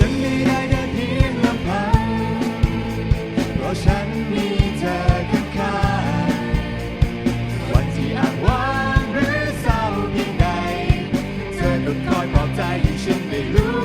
ฉันไม่ได้เดินเพียลำพังเพราะฉันมีเธอข้างๆวันที่อาว้างหรือเศร้าเพียงใด เธอก็คอยปลอบใจให้ฉันได้รู้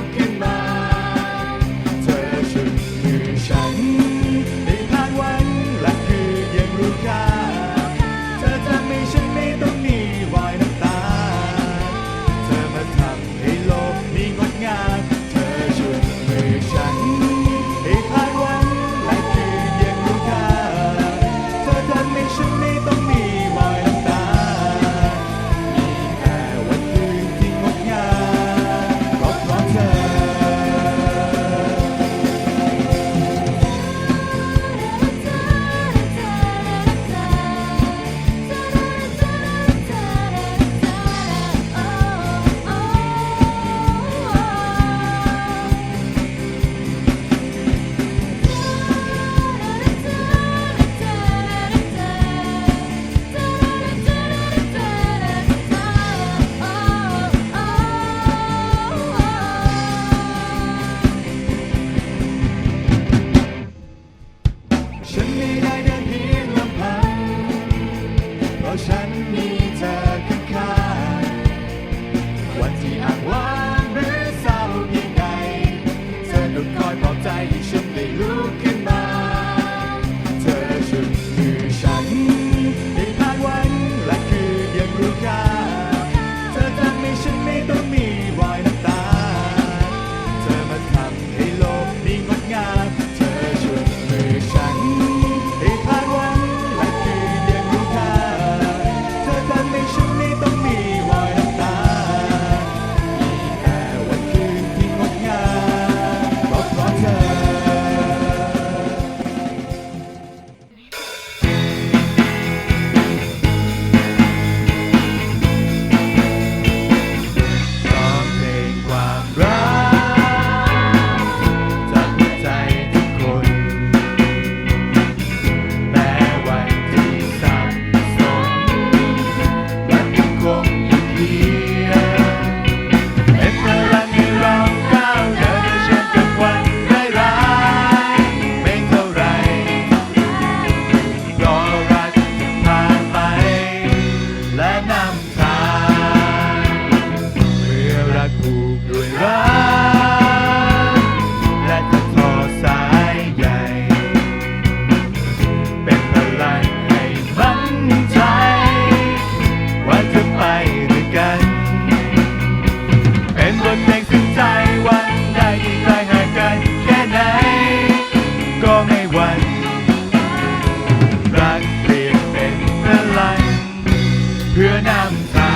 ำทา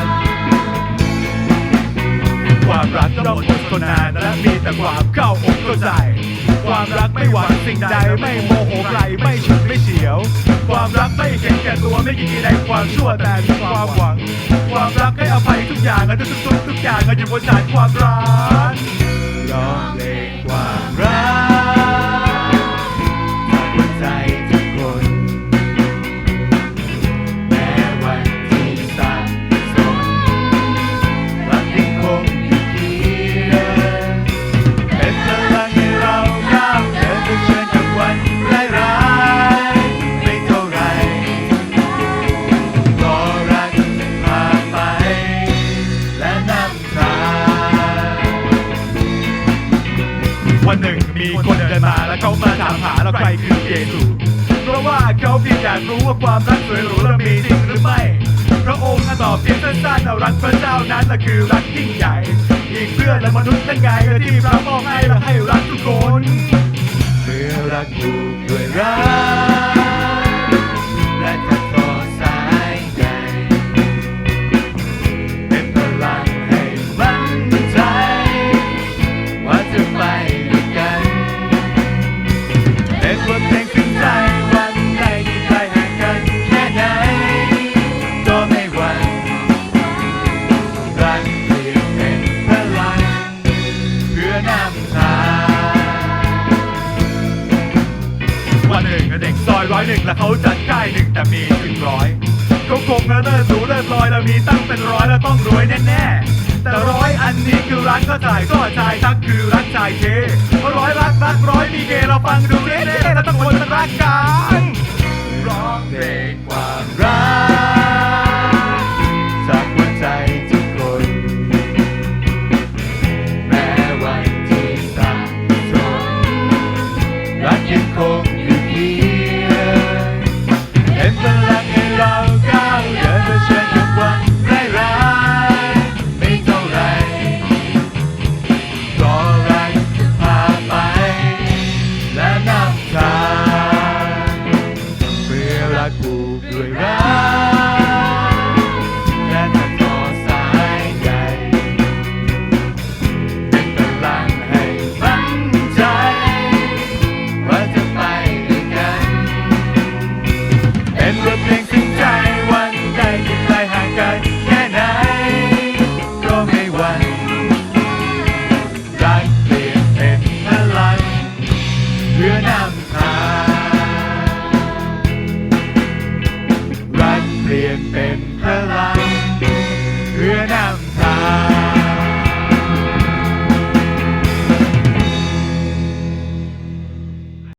งความรักก็หมดทนนานและมีแต่ความเข้าอกเข้าใจ ความรักไม่หวังสิ่งใดไม่โมโหใครไม่ฉุดไม่เฉียว ความรักไม่เห็นแก่ตัวไม่กี่ในความชั่วแต่มีความหวัง ความรักให้อภัยทุกอย่างทุกทุกทุกทุกอย่างอยู่บนฐานความรักร้องเพลงความรัก วันหนึ่งมีคนเดินมาแล้วเขามาถามหาแล้วใครคือเยซูเพราะว่าเขาเพียงอยากรู้ว่าความรักสวยหรูและมีจริงหรือไม่ พระองค์ตอบเพียงสั้นๆว่ารักพระเจ้านั้นน่ะคือรักยิ่งใหญ่ อีกเพื่อนและมนุษย์ทั้งไงที่พระมอบให้และให้รักทุกคน เมื่อรักถูกด้วยรัก อยร้อยหนึ่งแล้วเขาจัดใกล้หนึ่งแต่มีถึงร้อยเขาคงเลิศสูเลิศลอยแล้วมีตั้งเป็นร้อยแล้วต้องรวยแน่ๆแต่ร้อยอันนี้คือรักก็จ่ายก็จ่ายทักคือรักชายเทเพราะร้อยรักรักร้อยมีเกเราฟังดูเน่ๆแล้วต้องคนรักกันร้องเพลงความรัก เปลี่ยนเป็นพ